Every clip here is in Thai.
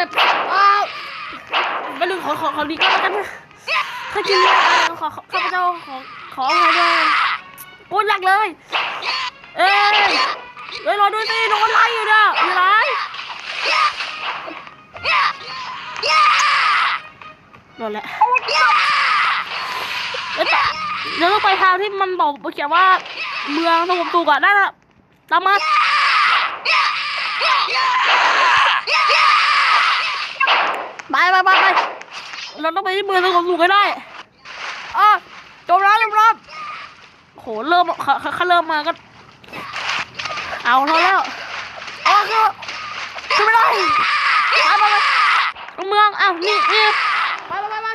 แบบอ้าวไปลืมขอขอขอดีก็แล้วกันนะถ้ากินเลือดอะไรขอขอข้าพเจ้าขอขออภัยด้วยโอ้ยหลักเลย เอ้ยเฮ้ยรอด้วยสิโดนไล่อยู่เนี่ยอยู่ไหนโดนแล้วเอ้ยแต่เดี๋ยวต้องไปทางที่มันบอกเขียนว่าเมืองสงบสุขอะนั่นอะตามมา ไปไปไปไปเราต้องไปที่เมืองสงบสุขให้ได้อะจบแล้วจบแล้วโหเริ่มเขาเขาเขาเริ่มมาก็เอาเท่าแล้วอ๋อคือคือไม่ได้ไปไปไปเมืองอ้าวนี่นี่ไปไปไปไป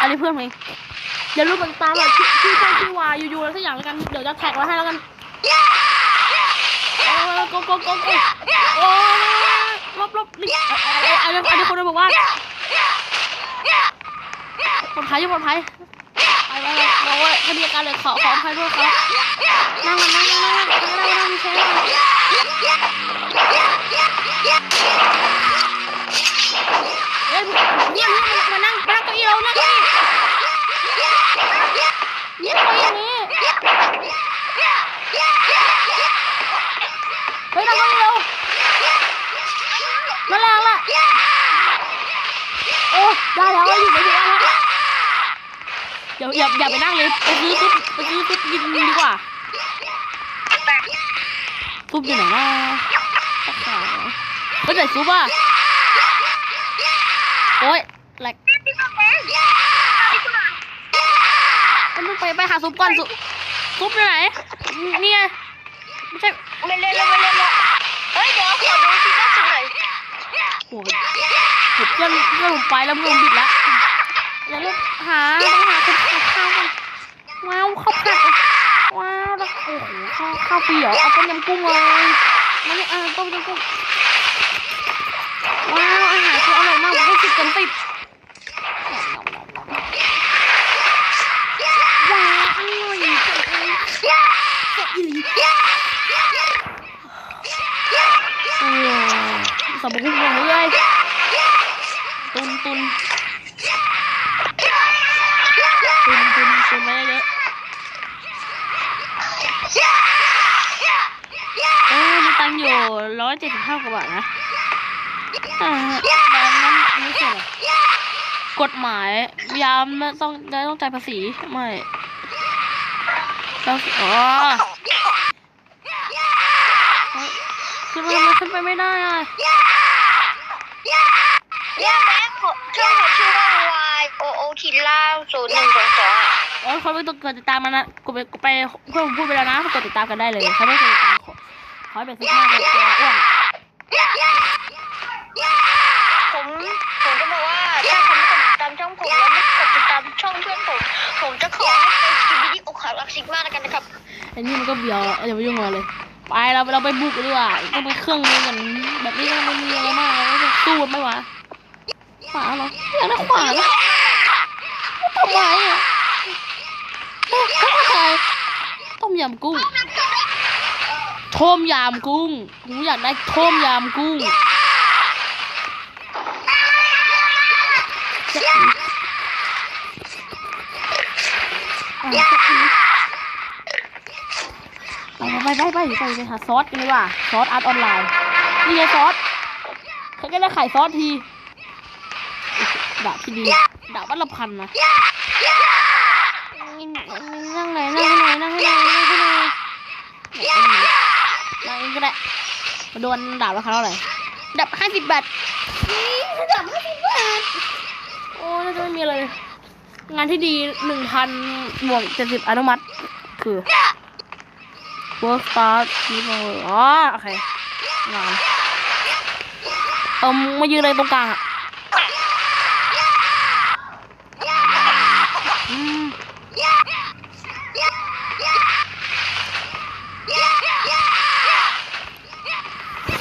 อันนี้เพื่อนผมเองเดี๋ยวรูปตางๆแบบชื่อช่อช่องชื่อวายอยู่ๆอะไรสักอย่างแล้วกันเดี๋ยวจะแท็กไว้ให้แล้วกันโอ้โกโกโกโกโอ้ ลบลบนี่อันนี้อันนี้คนบอกว่าปลอดภัยอยู่ปลอดภัยไปไปไปบอกว่าไม่มีอาการเลยขอขออภัยด้วยครับนั่งนั่งนั่งนั่งนั่งนั่งนั่งมีแชร์เฮ้ยเนี่ยเนี่ยมานั่งมานั่งเก้าอี้เรานั่งเก้าอี้เนี่ยเก้าอี้นี้เฮ้ยนั่งเก้าอี้เรานั่นแหละนั่นแหละ โอ้ได้แล้วอยู่ไปอยู่ได้แล้วเดี๋ยวอย่าอย่าไปนั่งเลยไปซื้อซุปไปซื้อซุปกินดีกว่าซุปอยู่ไหนนะไม่ใส่ซุปอะโอ้ยแหลกมันไปไปหาซุปก่อนซุปซุปอยู่ไหนนี่ไงไม่ใช่ไม่เล่นแล้วไม่เล่นแล้วเฮ้ยเดี๋ยวขอดูที่ล่าสุดหน่อย โอ้ยเห็นเพื่อนเพื่อนผมไปแล้วเพื่อนบิดแล้วแล้วเราหาต้องหาคนขายข้าวกันว้าวข้าวผัดว้าวแล้วโอ้โหข้าวข้าวฟรีเหรอเอาต้มยำกุ้งเลยมานี่อ่าต้มยำกุ้งว้าวอาหารคืออร่อยมากผมให้สิบเต็มสิบว้าวอร่อยจังเลยแซ่บอีหลีโอ้ย สมบูรณ์เลยตุนตุนตุนตุนตุนไว้เยอะเออมีตังอยู่ร้อยเจ็ดสิบห้ากว่าบาทนะอ่าแบบนั้นไม่ใช่เหรอกฎหมายยามไม่ต้องได้ต้องจ่ายภาษีไม่ต้องอ๋อขึ้นไมขึ้นไปไม่ได้อะ เนี่ยแม็กผมช่องผมชื่อว่า Y O O ขีดล่างศูนย์หนึ่งสองสองอะโอ้ยเขาไม่ต้องกดติดตามมันนะกูไปกูไปเพื่อนผมพูดไปแล้วนะกดติดตามกันได้เลยถ้าไม่กดติดตามขอขอให้เป็นซิกมาเป็นตัวอ้วนผมผมจะบอกว่าถ้าคุณไม่กดติดตามช่องผมแล้วไม่กดติดตามช่องเพื่อนผมผมจะขอให้ไปคลิปวิดีโอขาวรักซิกมาแล้วกันนะครับไอ้นี่มันก็เบียวอย่าไปยุ่งกับมันเลยไปเราเราไปบุกกันดีกว่าต้องไปเครื่องมือกันแบบนี้ก็ไม่มีอะไรมากเราจะสู้กันไหมวะข วาเหรออยากได้ขวาเหรอทำไมอะเอ้าเขาอะไรต้มยำกุ้งต้มยำกุ้งกูอยากได้ต้มยำกุ้งไปไปไปไปไปไปหาซอสกันดีกว่าซอสอาร์ตออนไลน์นี่ไงซอสเขาก็ได้ขายซอสที ดาบที่ดีดาบวัดละพันนะนั่งไหนนั่งให้หน่อยนั่งให้หน่อยนั่งให้หน่อยนั่งเองก็ได้มาดวลดาบราคาเท่าไหร่ดาบห้าสิบบาทนี่ดาบห้าสิบบาทโอ้น่าจะไม่มีอะไรเลยงานที่ดีหนึ่งพันบวกเจ็ดสิบอนุมัติ คือ work start people อ๋อโอเคงานเออมายืนอะไรตรงกลางอะอืม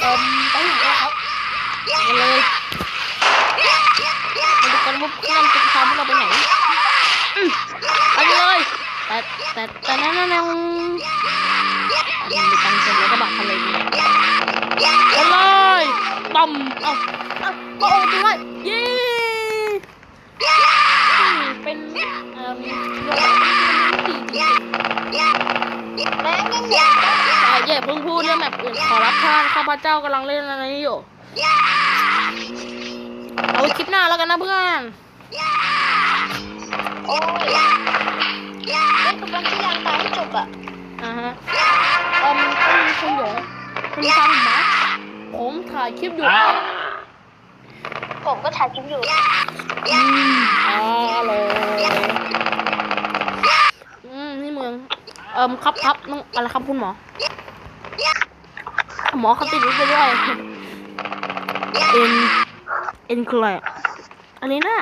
เออไปไหนแล้วครับมาเลยมาดูกันว่าเพื่อนจะพาพวกเราไปไหนอืมไปเลย แต่แต่แต่นั่นนั่นนั่นอันนี้มีตังค์เต็มแล้วก็บัตรทะเลไปเลยอมเอาเอาโอ้ตัวเย้เป็นเอ่อโยนเป็นดีจริงแม่งั้นอย่าๆแต่อย่าเพิ่งพูดเรื่องแบบอื่นขอรับท่านข้าพเจ้ากำลังเล่นอะไรอยู่เอาคลิปหน้าแล้วกันนะเพื่อน เล่นกับมันที่ยังตายให้จบอะอ่าฮะเอ่อคุณคุณหยงคุณฟังผมไหมผมถ่ายคลิปอยู่ผมก็ถ่ายคลิปอยู่อืมอ๋อเลยอืมนี่เมืองเอิมครับครับน้องอะไรครับคุณหมอ หมอเขาติดรู้ไปด้วยเอ็นเอ็นคืออะไรอะอันนี้น่ะ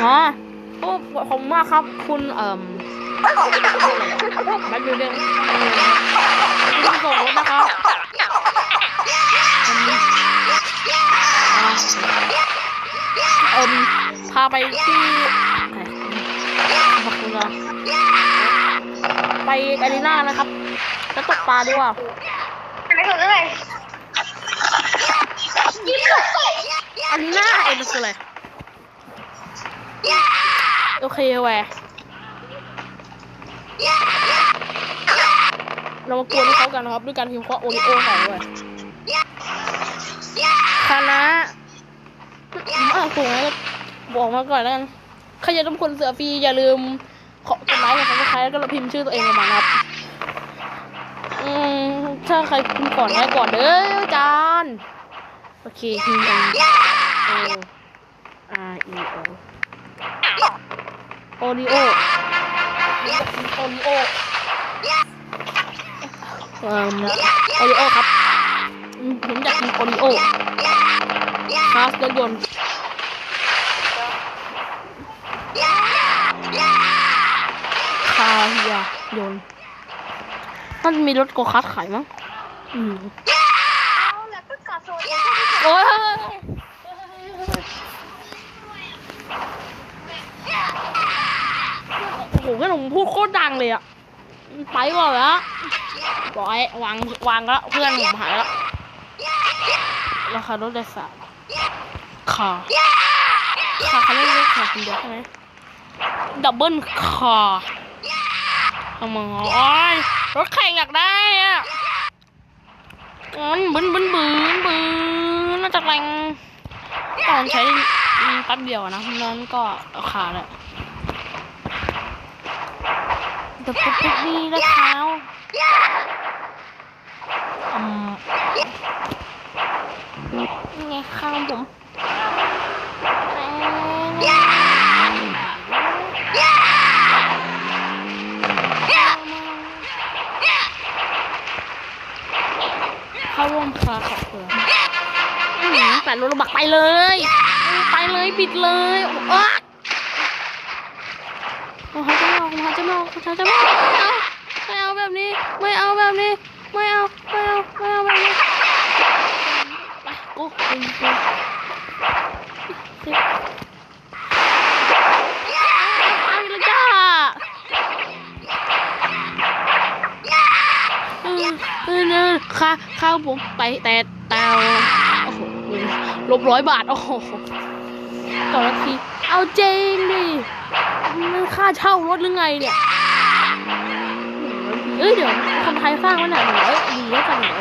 อ๋อโอ้ขอบคุณมากครับคุณเอ่มแบ็คเดนคุณส่งรถนะครับอันนี้อ่าเอิมพาไปที่ไหนขอบคุณนะไปกาลิน่านะครับจะตกปลาด้วยว่ะไม่ถูกเลยยิ้มเลยอารีนาเอ็นคืออะไร โอเคแหวะเรามากวนให้เขากันนะครับ ด้วยการพิมพ์ข้อโอริโอใส่ด้วยคณะอ่าถูกไหมบอกมาก่อนแล้วกันใครจะต้องคนเสือฟรีอย่าลืมขอกดไลค์กับซับสไครต์แล้วก็พิมพ์ชื่อตัวเองลงมาครับ อืม ถ้าใครพิมพ์ก่อนได้ก่อนเด้อจานโอเคพิมพ์กัน O R E O โอริโอโอริโอเอ่อโอริโอครับอืมผมอยากกินโอริโอคาสรถยนต์คาเฮียยนต์มันมีรถโกคาร์ทขายมั้งอืมเอาแล้วก็กาดโซนเองโอ้ย มพูดโคตรดังเลยอะไปก่อนแล้วร้อยวางวางแล้วเพื่อนผมหายแล้วราคารถโดยสารค่ะค่ะเขาเรียกเรียกค่ะคุณเดียวใช่ไหมดับเบิลคาร์ทำไมโอ้ยรถแข่งอยากได้อะอืมบึ้นบึ้นบึ้นบึ้นน่าจะแรงตอนใช้แป๊บเดียวอะนะนั้นก็เอาขาแหละ เดี๋ยวปุ๊บปุ๊บนี่แล้วเท้าอืมนี่ไงข้างผมเข้าวมคลาของเบื้อหือแปดรถระบักไปเลย ไปเลยปิดเลยโอ้โอ้เขาจะไม่เอาเขาจะไม่เอาเขาจะไม่เอาไม่เอาแบบนี้ ไม่เอาแบบนี้ ไม่เอา ไม่เอา ไม่เอาแบบนี้ไปกูดึงกูเอาอีกแล้วจ้าเออเออค่าข้าวผมไปแต่แต่โอ้โหลบร้อยบาท โอ้โหต่อนาที เอาจริงดิ มันค่าเช่ารถหรือไงเนี่ยเอ้ยเดี๋ยวคนไทยสร้างวะเนี่ยเดี๋ยเอ้ยดีแล้วกันเดี๋ยว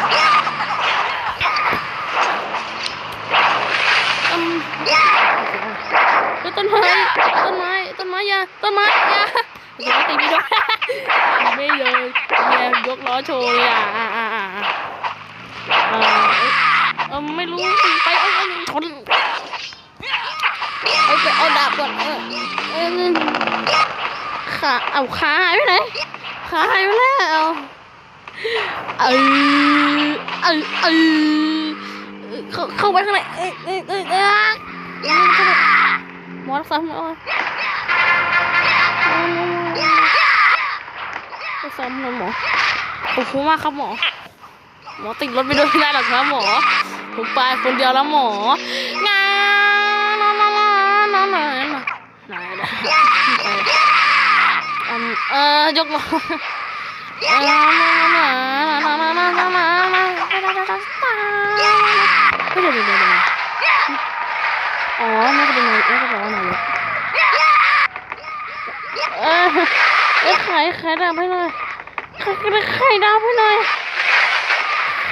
อืมเฮ้ยต้นไม้ต้นไม้ต้นไม้ยาต้นไม้ยาต้นไม้ตีไม่โดนไม่เลยเนี่ยยกล้อโชว์เลยอะอะอะอะอะเออไม่รู้ไปเออชน เอาไปเอาดาบก่อนเออเออขาเอาขาหายไปไหนขาหายไปแล้วเออเออเออเข้าเข้าไปข้างในเอ้ยเอ้ยเอ้ยเอ้ยหมอรักษาหมอรักษาหมอหมอขอบคุณมากครับหมอ หมอติดรถไปด้วยไม่ได้หรอกครับหมอผมไปคนเดียวแล้วหมอ ไหนนะเออยกมาก็เดี๋ยวเดี๋ยวเดี๋ยวอ๋อไม่จะเป็นไงไม่จะบอกว่าไหนเลยเออเออขายขายดาบให้หม่อยขายขายดาบให้หม่อย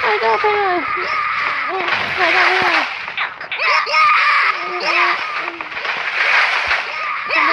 ขายดาบให้หม่อยขายดาบให้หน่อย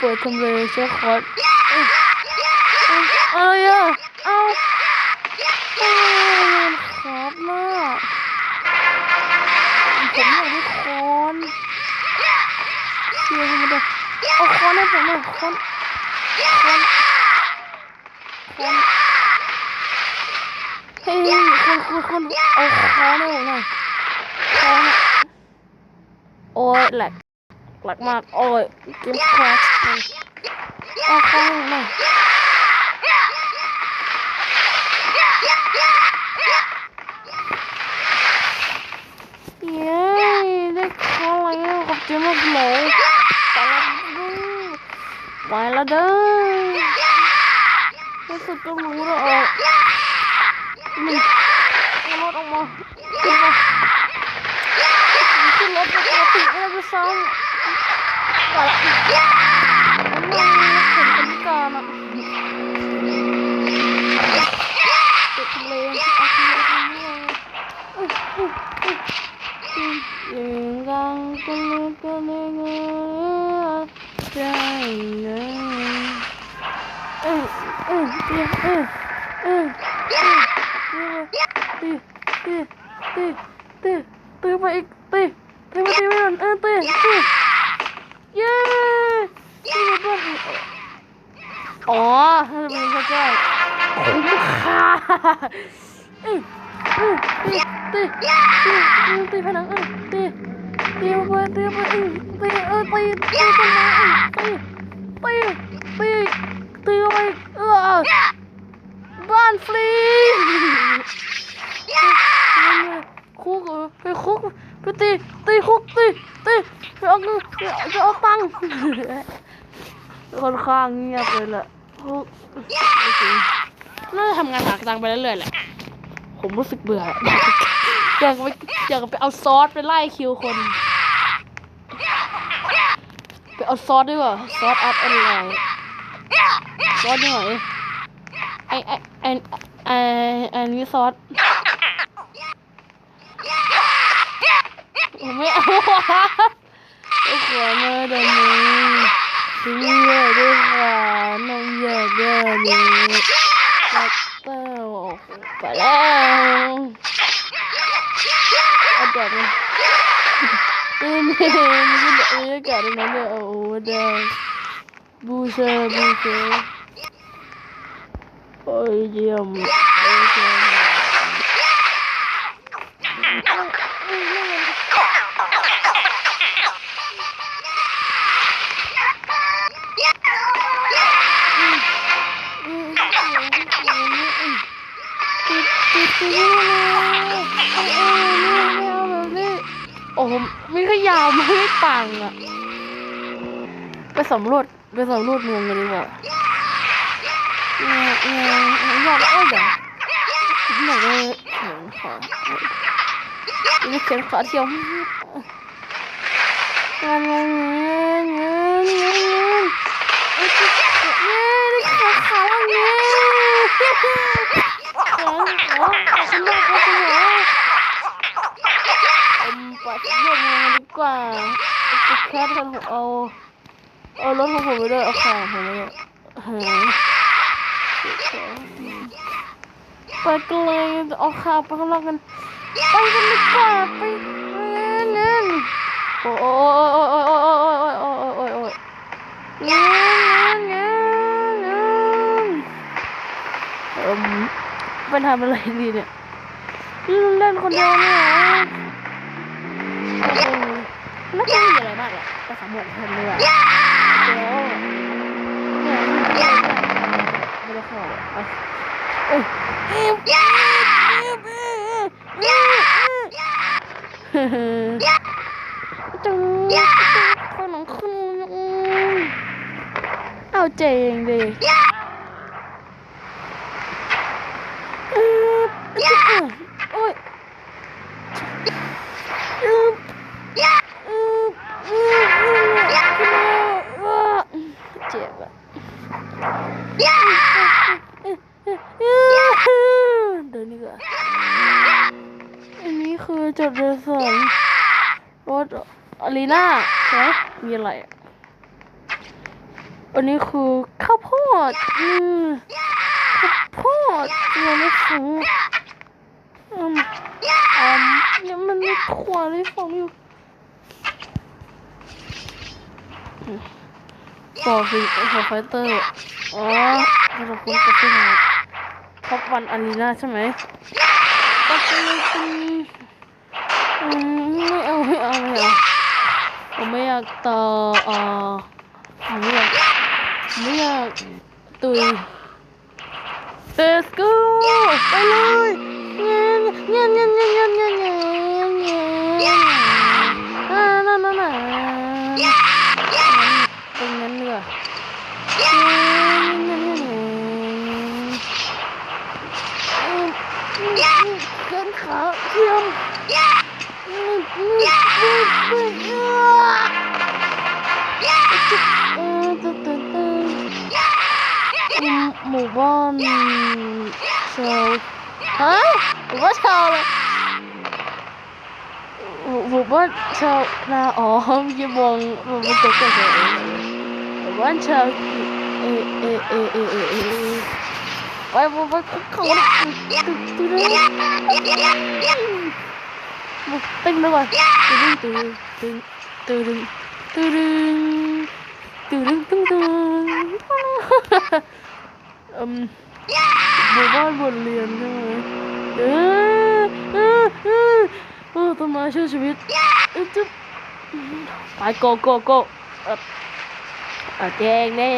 ปิดคอมเลยเชื้อคอร์ดอะไรอะเอาอ้ยคอร์ดมากผมอยากได้คอนเชียร์ให้มันด้วยเอาคอนให้ผมหน่อยคอนคอนคอนเฮ้ยคนคนคนเอาคอนให้ผมหน่อยคอนโอ้ยแหลก หลกมากโอ้ยเกมคราชเอาคอหน่อยเย้ได้คอแล้วขอบใจมากเลยไปแล้วเด้อไปแล้วเด้อรู้สึกก็รู้แล้วออกมันเอารถออกมาขึ้นมาขึ้นรถปกติไม่ได้จะซ้ำ เข็นคนพิการอะเด็กทะเลอาทะเลทะเลอุ้ยอุ้ยอุ้ยยังกังกันเลกันเลยใจเลยเออเออเออเออเออตีตีตีตีตีไปอีกตีตีไปตีไปก่อนเออตีตี เย้ตีไปก่อนอ๋อถ้าจะเป็นพระเจ้าคุ้มค่าเออเออตีตีตีตีตีผนังเออตีตีไปตีไปเออตีเออตีตีต้นไม้เออตีตีตีตีไปเออบ้านฟรีคุกไปคุกไปตีตีคุกตีตี ไปเอาเงินจะเอาตังค่อนข้างเงียบเลยแหละน่าจะทำงานหาตังไปเรื่อยๆแหละ ผมรู้สึกเบื่อ อยากไปอยากไปเอาซอสไปไล่คิวคน ไปเอาซอสดีกว่าซอสอัพออนไลน์ซอสหน่อยไอไอไอไอไอนี้ซอสผมไม่เอา Lúc quá mơ đầm mì Chúng giờ đi và nông giờ giờ đi Đặt tao Phải đâu Ăn đẹp đi Em em Cái đợi với cả đứa nóng đợi ổ đời Bu sơ bu sơ Ôi dìa mẹ Ôi dìa mẹ โอ้โหมันก็ยาวไม่ได้ปังอะ ไปสำรวจไปสำรวจเมืองกันดีกว่าเงี้ยเงี้ยอยากเอ้ยเดี๋ยวหนูเลยหนขอนี่เขียนขอเที่ยวกันเงี้ยเงี้เงี้เงี้ยเงี้ยขาวเงี้ย แขนขาขอบคุณมากครับคุณหมอผมไปสำรวจเมืองดีกว่าจะแค่ท่านผมเอาเอารถของผมไปด้วยเอาของผมไปด้วยหาไปกันเลยเอาข่าวไปข้างนอกกันไปกันดีกว่าไปเงินโอ้ยโอ้ยโอ้ยโอ้ยโอ้ยโอ้ยโอ้ยโอ้ยโอ้ยเงินเงินเงินเงินเอิ่มไปทำอะไรดีเนี่ยนี่เราเล่นคนเดียวเนี่ยเหรอเออไม่ค่อยมีอะไรมากหรอกแต่สามหมวกคนเดียวเดี๋ยวเนี่ยไม่ได้เข้าอะเอ้ยเอ้ยเอ้ยเอ้ยเอ้ยเอ้ยเฮ้ยจังคนหนังขึ้นเอาเจ๋งดิเอ้ยเอ้ยโอ้ยเอ้ยเอ้ยเอ้ยเอ้ยเอ้ยเจ็บอะเดินดีกว่าอันนี้คือ จุดเดินสองรถอารีนาใช่ไหมมีอะไรอันนี้คือข้าวโพดอืมข้าวโพดยังไม่ฟูอืมอืมยังมันมีขวานเลยของอยู่ต่อสิขอไฟเตอร์อ๋อเราคุ้นกับที่ไหนท็อปวันอารีนาใช่ไหมก็คือ ไม่เอาไม่เอาไม่เอาผมไม่อยากต่ออ่อผมไม่อยากไม่อยากตุย Let's go ไปเลยเงี้ยเงี้ยเงี้ยเงี้ยเงี้ยเงี้ยเงี้ยเงี้ยอ่าน่าน่น่าตรงนั้นเนีกว่ยเงี้ยเงี้ยเงี้ยเงี้ยเกินขาเทียม Move on. So, huh? What's calling? Robot sao là ở không như buồn mình chụp cái gì Robot sao ê ê ê ê ê ê Quay vô vô không tôi tôi tôi เต้นนาอ๋อยี่มองมันมันตกใจเลยหมู่บ้านเอเอเอเอเอเอไปไปไปคุกเขาเลยตึ๊ดตึ๊ดตึ๊ดเลยว่ะตึ๊ดตึ๊ดตึ๊ดตึ๊ดตึ๊ดตึ๊ดตึ๊ดตึ๊ดตึ๊ดอืมหมู่บ้านบทเรียนใช่ไหมเออเออเออเออต้นไม้ช่วยชีวิตเออจุ๊บไปโกโกโกเออเอาแจงแน่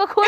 ก็คุ